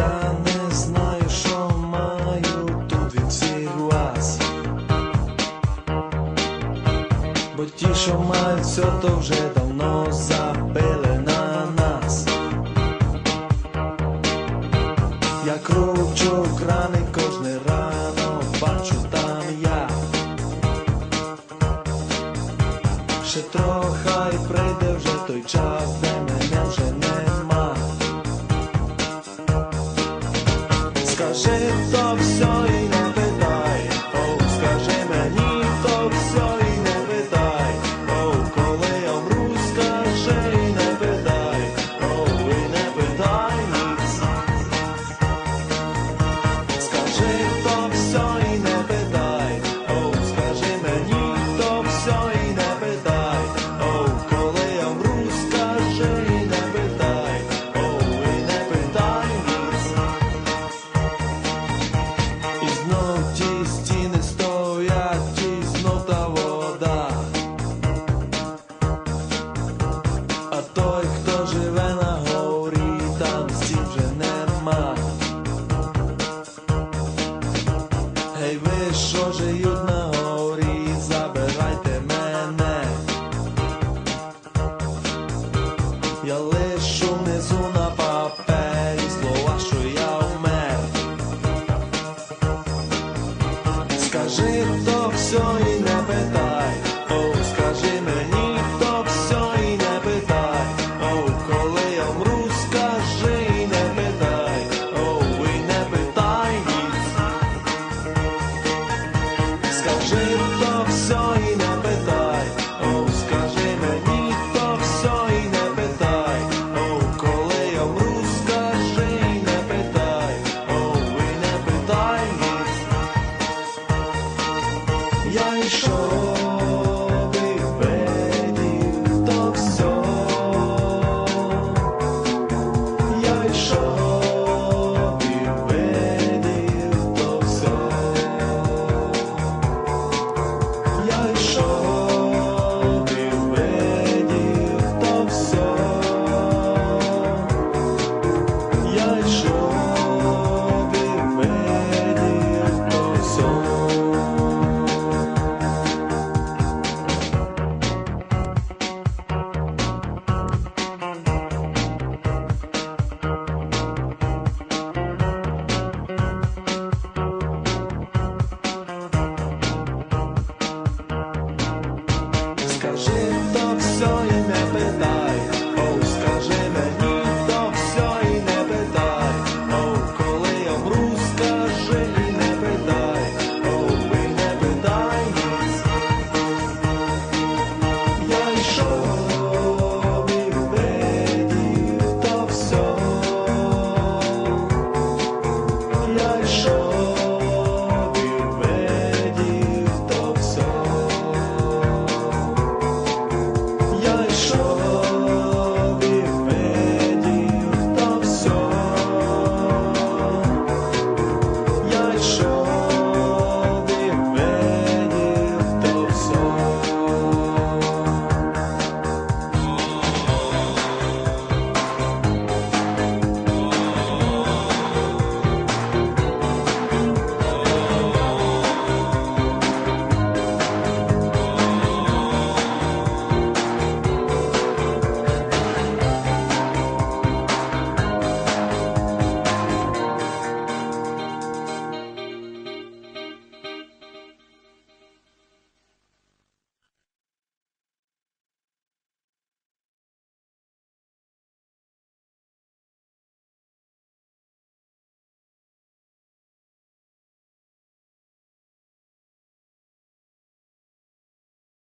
Я не знаю, що маю тут від всіх вас. Бо ті, що мають все, то вже давно забили на нас. Я кручу крани кожне рано, бачу там я. Ще трохи прийде Скажи то все і не питай, Оу, скажи мені то все і не питай, Оу, коли я вмру, скажи і не питай, Оу, і не питай. Скажи то show.